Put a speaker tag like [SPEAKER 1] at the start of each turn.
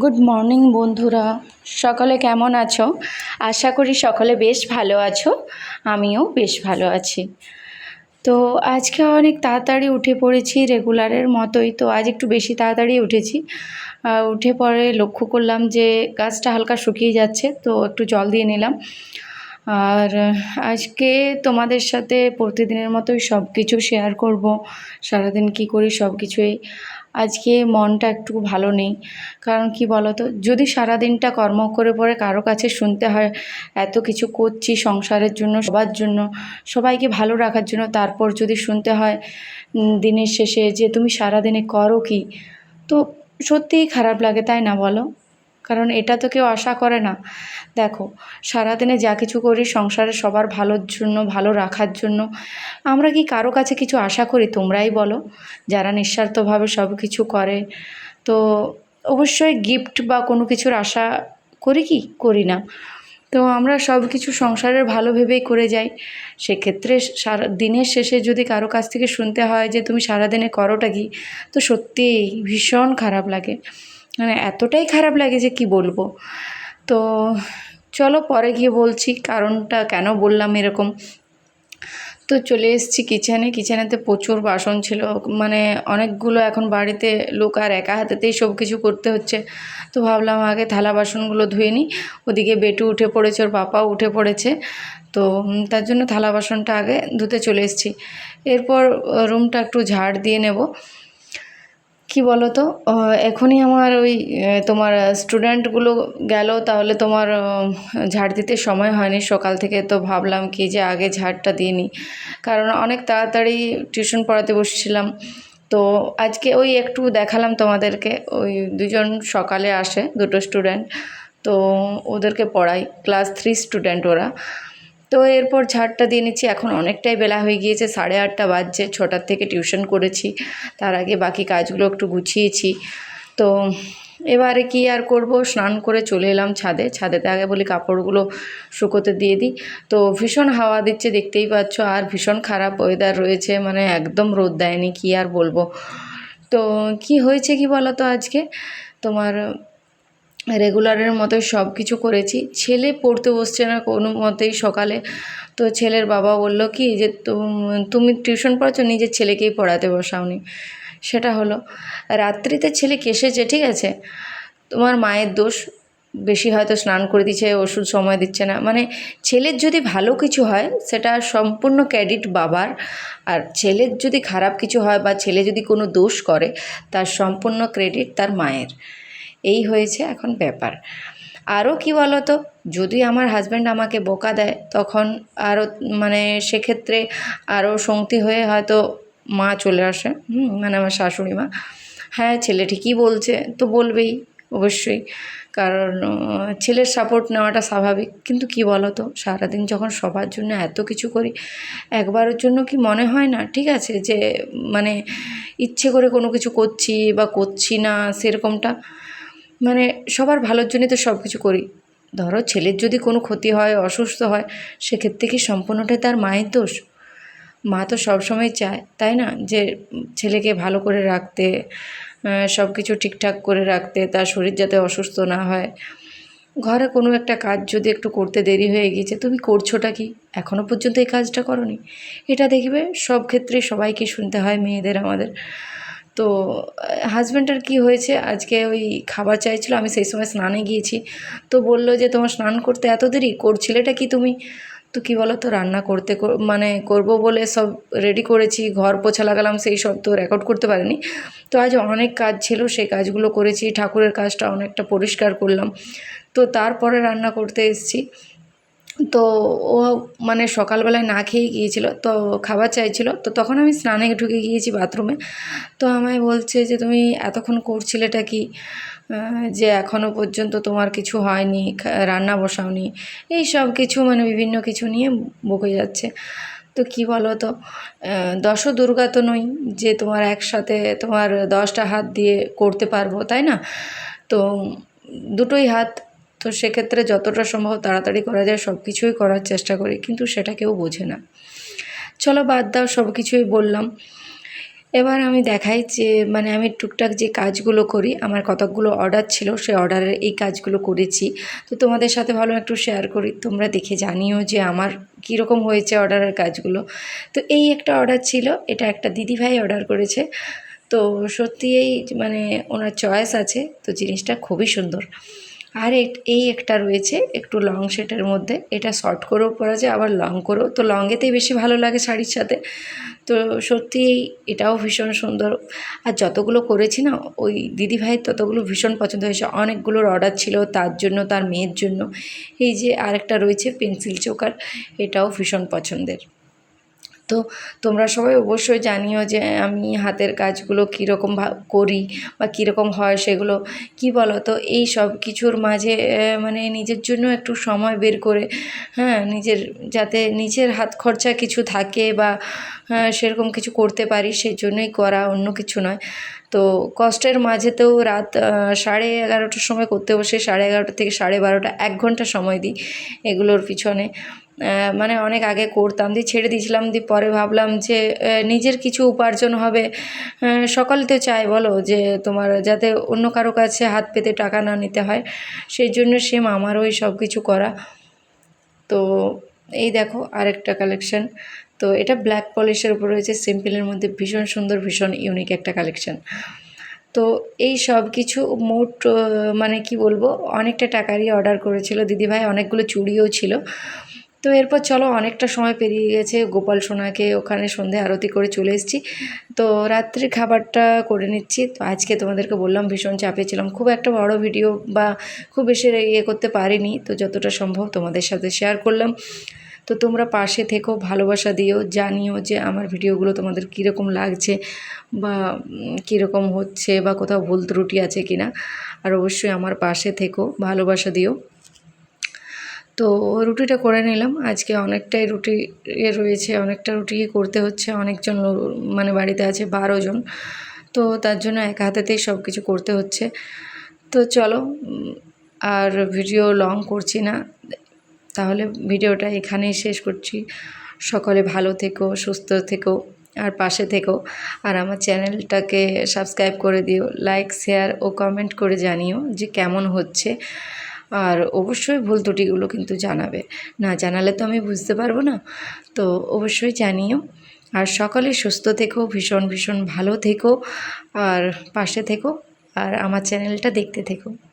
[SPEAKER 1] Good morning বন্ধুরা। সকলে কেমন আছো? আশা করি সকলে বেশ ভালো আছো। আমিও বেশ ভালো আছি। তো আজকে অনেক তাড়াতাড়ি উঠে পড়েছি রেগুলারের মতোই। তো আজ একটু বেশি তাড়াতাড়ি উঠেছি। উঠে পরে লক্ষ্য করলাম যে গাছটা হালকা শুকিয়ে যাচ্ছে, তো একটু জল দিয়ে নিলাম। আর আজকে তোমাদের সাথে প্রতিদিনের মতোই সব কিছু শেয়ার করব। সারাদিন কি করি সব কিছুই আজকে মনটা একটু ভালো নেই। কারণ কি বলতো? যদি সারা দিনটা কর্ম করে পরে কারও কাছে শুনতে হয়, এত কিছু করছি সংসারের জন্য, সবার জন্য, সবাইকে ভালো রাখার জন্য, তারপর যদি শুনতে হয় দিনের শেষে যে তুমি সারাদিনে করো কি? তো সত্যিই খারাপ লাগে, তাই না বলো? কারণ এটা তো কেউ আশা করে না। দেখো, সারাদিনে যা কিছু করি সংসারে সবার ভালোর জন্য, ভালো রাখার জন্য। আমরা কি কারও কাছে কিছু আশা করি? তোমরাই বলো। যারা নিঃস্বার্থভাবে সব কিছু করে, তো অবশ্যই গিফট বা কোনো কিছুর আশা করি কি? করি না। তো আমরা সব কিছু সংসারের ভালো ভেবেই করে যাই। সেক্ষেত্রে সারা, দিনের শেষে যদি কারও কাছ থেকে শুনতে হয় যে তুমি সারাদিনে করোটা কি? তো সত্যিই ভীষণ খারাপ লাগে। মানে এতটাই খারাপ লাগে যে কি বলব। তো চলো পরে গিয়ে বলছি কারণটা কেন বললাম এরকম। তো চলে এসেছি কিচেনে কিচেনেতে প্রচুর বাসন ছিল। মানে অনেকগুলো এখন বাড়িতে লোক আর একা হাতেতেই সব কিছু করতে হচ্ছে। তো ভাবলাম আগে থালা বাসনগুলো ধুয়ে নিই। ওদিকে বেটু উঠে পড়েছে, ওর পাপাও উঠে পড়েছে। তো তার জন্য থালা বাসনটা আগে ধুতে চলে এসেছি। এরপর রুমটা একটু ঝাড় দিয়ে নেব। কি বলো তো এখনই আমার ওই তোমার স্টুডেন্টগুলো গেল তাহলে তোমার ঝাড় দিতে সময় হয়নি। সকাল থেকে তো ভাবলাম কি যে আগে ঝাড়টা দিয়ে নিই। কারণ অনেক তাড়াতাড়ি টিউশন পড়াতে বসছিলাম। তো আজকে ওই একটু দেখালাম তোমাদেরকে। ওই দুজন সকালে আসে, দুটো স্টুডেন্ট তো ওদেরকে পড়াই। ক্লাস থ্রি স্টুডেন্ট ওরা। তো এরপর ঝাড়টা দিয়ে নিচ্ছি। এখন অনেকটাই বেলা হয়ে গিয়েছে, সাড়ে আটটা বাজছে, ছটার থেকে টিউশন করেছি। তার আগে বাকি কাজগুলো একটু গুছিয়েছি। তো এবারে কি আর করব? স্নান করে চলে এলাম ছাদে। ছাদেতে আগে বলি কাপড়গুলো শুকোতে দিয়ে দিই। তো ভীষণ হাওয়া দিচ্ছে, দেখতেই পাচ্ছ। আর ভীষণ খারাপ ওয়েদার রয়েছে মানে একদম রোদ দেয়নি, কি আর বলব? তো কি হয়েছে কি বলো তো আজকে? তোমার রেগুলারের মতোই সব কিছু করেছি। ছেলে পড়তে বসছে না কোনো মতেই সকালে। তো ছেলের বাবা বলল, কি যে তুমি টিউশন পড়াচ্ছ, নিজের ছেলেকেই পড়াতে বসাওনি। সেটা হলো। রাত্রিতে ছেলে কেসেছে, ঠিক আছে? তোমার মায়ের দোষ বেশি হয়তো স্নান করে দিচ্ছে, ওষুধ সময় দিচ্ছে না। মানে ছেলের যদি ভালো কিছু হয়, সেটা সম্পূর্ণ ক্রেডিট বাবার। আর ছেলের যদি খারাপ কিছু হয় বা ছেলে যদি কোনো দোষ করে, তার সম্পূর্ণ ক্রেডিট তার মায়ের। এই হয়েছে এখন ব্যাপার। আরও কি বলো তো যদি আমার হাজব্যান্ড আমাকে বোকা দেয়, তখন আরও মানে সেক্ষেত্রে আরও সঙ্গতি হয়ে হয়তো মা চলে আসে মানে আমার শাশুড়ি মা। হ্যাঁ ছেলে ঠিকই বলছে, তো বলবেই অবশ্যই। কারণ ছেলের সাপোর্ট নেওয়াটা স্বাভাবিক। কিন্তু কি বলো তো সারাদিন যখন সবার জন্য এত কিছু করি, একবারের জন্য কি মনে হয় না, ঠিক আছে, যে মানে ইচ্ছে করে কোনো কিছু করছি বা করছি না, সেরকমটা। মানে সবার ভালোর জন্যই তো সব কিছু করি। ধরো ছেলের যদি কোনো ক্ষতি হয়, অসুস্থ হয়, সেক্ষেত্রে কি সম্পূর্ণটাই তার মায়ের দোষ? মা তো সবসময় চায়, তাই না? যে ছেলেকে ভালো করে রাখতে সব কিছু ঠিকঠাক করে রাখতে, তার শরীর যাতে অসুস্থ না হয়। ঘরে কোনো একটা কাজ যদি একটু করতে দেরি হয়ে গিয়েছে, তুমি করছোটা কি? এখনও পর্যন্ত এই কাজটা করনি। এটা দেখবে সব ক্ষেত্রে সবাইকে শুনতে হয়, মেয়েদের আমাদের। তো হাজব্যান্ডের কি হয়েছে? আজকে ওই খাবার চাইছিল, আমি সেই সময় স্নানে গিয়েছি। তো বলল যে, তোমার স্নান করতে এত দেরি? করছিলেটা কি তুমি? তো কী বলো তো রান্না করতে মানে করব বলে সব রেডি করেছি, ঘর পোছা লাগালাম সেই সব তো রেকর্ড করতে পারিনি। তো আজ অনেক কাজ ছিল, সেই কাজগুলো করেছি, ঠাকুরের কাজটা অনেকটা পরিষ্কার করলাম। তো তারপরে রান্না করতে এসেছি। তো ও মানে সকালবেলায় না খেয়ে গিয়েছিল, তো খাবার চাইছিল। তো তখন আমি স্নানে ঢুকে গিয়েছি বাথরুমে। তো আমায় বলছে যে, তুমি এতক্ষণ করছিলেটা কি? যে এখনও পর্যন্ত তোমার কিছু হয়নি রান্না বসাওনি। এই সব কিছু মানে বিভিন্ন কিছু নিয়ে বকে যাচ্ছে। তো কি বলো তো দশ দুর্গা তো নই যে তোমার একসাথে তোমার দশটা হাত দিয়ে করতে পারব, তাই না? তো দুটোই হাত তো সেক্ষেত্রে যতটা সম্ভব তাড়াতাড়ি করা যায় সব কিছুই করার চেষ্টা করি, কিন্তু সেটা কেউ বোঝে না। চলো বাদ দাও সব কিছুই বললাম। এবার আমি দেখাই যে মানে আমি টুকটাক যে কাজগুলো করি, আমার কতকগুলো অর্ডার ছিল, সেই অর্ডারের এই কাজগুলো করেছি। তো তোমাদের সাথে ভালো একটু শেয়ার করি, তোমরা দেখে জানিও যে আমার কীরকম হয়েছে অর্ডারের কাজগুলো। তো এই একটা অর্ডার ছিল, এটা একটা দিদিভাই অর্ডার করেছে। তো সত্যি এই মানে ওনার চয়েস আছে, তো জিনিসটা খুবই সুন্দর। আর এই একটা রয়েছে, একটু লং শেটের মধ্যে। এটা শর্ট করেও পরা যায়, আবার লং করেও। তো লংয়েতেই বেশি ভালো লাগে শাড়ির সাথে। তো সত্যি এটাও ভীষণ সুন্দর। আর যতগুলো করেছি না, ওই দিদিভাইয়ের ততগুলো ভীষণ পছন্দ হয়েছে। অনেকগুলোর অর্ডার ছিল তার জন্য, তার মেয়ের জন্য। এই যে আরেকটা রয়েছে পেন্সিল চোকার এটাও ভীষণ পছন্দের। তো তোমরা সবাই অবশ্যই জানিও যে আমি হাতের কাজগুলো কীরকম করি বা কীরকম হয় সেগুলো, কী বলো? তো এই সব কিছুর মাঝে মানে নিজের জন্য একটু সময় বের করে হ্যাঁ নিজের, যাতে নিজের হাত খরচা কিছু থাকে বা সেরকম কিছু করতে পারি সেই জন্যই করা অন্য কিছু নয়। তো কষ্টের মাঝেতেও রাত সাড়ে এগারোটার সময় করতে বসে সাড়ে এগারোটা থেকে সাড়ে বারোটা এক ঘণ্টা সময় দিই এগুলোর পিছনে। মানে অনেক আগে করতাম, দিয়ে ছেড়ে দিয়েছিলাম, দিয়ে পরে ভাবলাম যে নিজের কিছু উপার্জন হবে। সকলে তো চায়, বলো, যে তোমার যাতে অন্য কারও কাছে হাত পেতে টাকা না নিতে হয়। সেই জন্য সেম আমারও এই সব কিছু করা। তো এই দেখো, আরেকটা কালেকশন তো এটা ব্ল্যাক পলিশের উপর রয়েছে সিম্পলের মধ্যে ভীষণ সুন্দর, ভীষণ ইউনিক একটা কালেকশন তো এই সব কিছু মোট মানে কি বলব, অনেকটা টাকারই অর্ডার করেছিল। দিদিভাই, অনেকগুলো চুড়িও ছিল। তো এরপর চলো অনেকটা সময় পেরিয়ে গেছে, গোপাল সোনাকে ওখানে সন্ধে আরতি করে চলে এসেছি। তো রাত্রির খাবারটা করে নিচ্ছি। তো আজকে তোমাদেরকে বললাম ভীষণ চাপে ছিলাম। খুব একটা বড় ভিডিও বা খুব বেশি ইয়ে করতে পারিনি। তো যতটা সম্ভব তোমাদের সাথে শেয়ার করলাম। তো তোমরা পাশে থেকো, ভালোবাসা দিও, জানিও যে আমার ভিডিওগুলো তোমাদের কীরকম লাগছে বা কীরকম হচ্ছে বা কোথাও ভুল ত্রুটি আছে কি না আর অবশ্যই আমার পাশে থেকো, ভালোবাসা দিও। তো রুটিটা করে নিলাম। আজকে অনেকটাই রুটি রয়েছে, অনেকটা রুটি করতে হচ্ছে। অনেকজন মানে বাড়িতে আছে বারো জন। তো তার জন্য এক হাতেতেই সব কিছু করতে হচ্ছে। তো চলো আর ভিডিও লং করছি না। তাহলে ভিডিওটা এখানেই শেষ করছি। সকলে ভালো থেকো, সুস্থ থেকো, আর পাশে থেকো। আর আমার চ্যানেলটাকে সাবস্ক্রাইব করে দিও। লাইক, শেয়ার ও কমেন্ট করে জানিও যে কেমন হচ্ছে। আর অবশ্যই ভুল ত্রুটিগুলো কিন্তু জানাবে। না জানালে তো আমি বুঝতে পারব না। তো অবশ্যই জানিও। আর সকালে সুস্থ থেকো, ভীষণ ভীষণ ভালো থেকো, আর পাশে থেকো, আর আমার চ্যানেলটা দেখতে থেকো।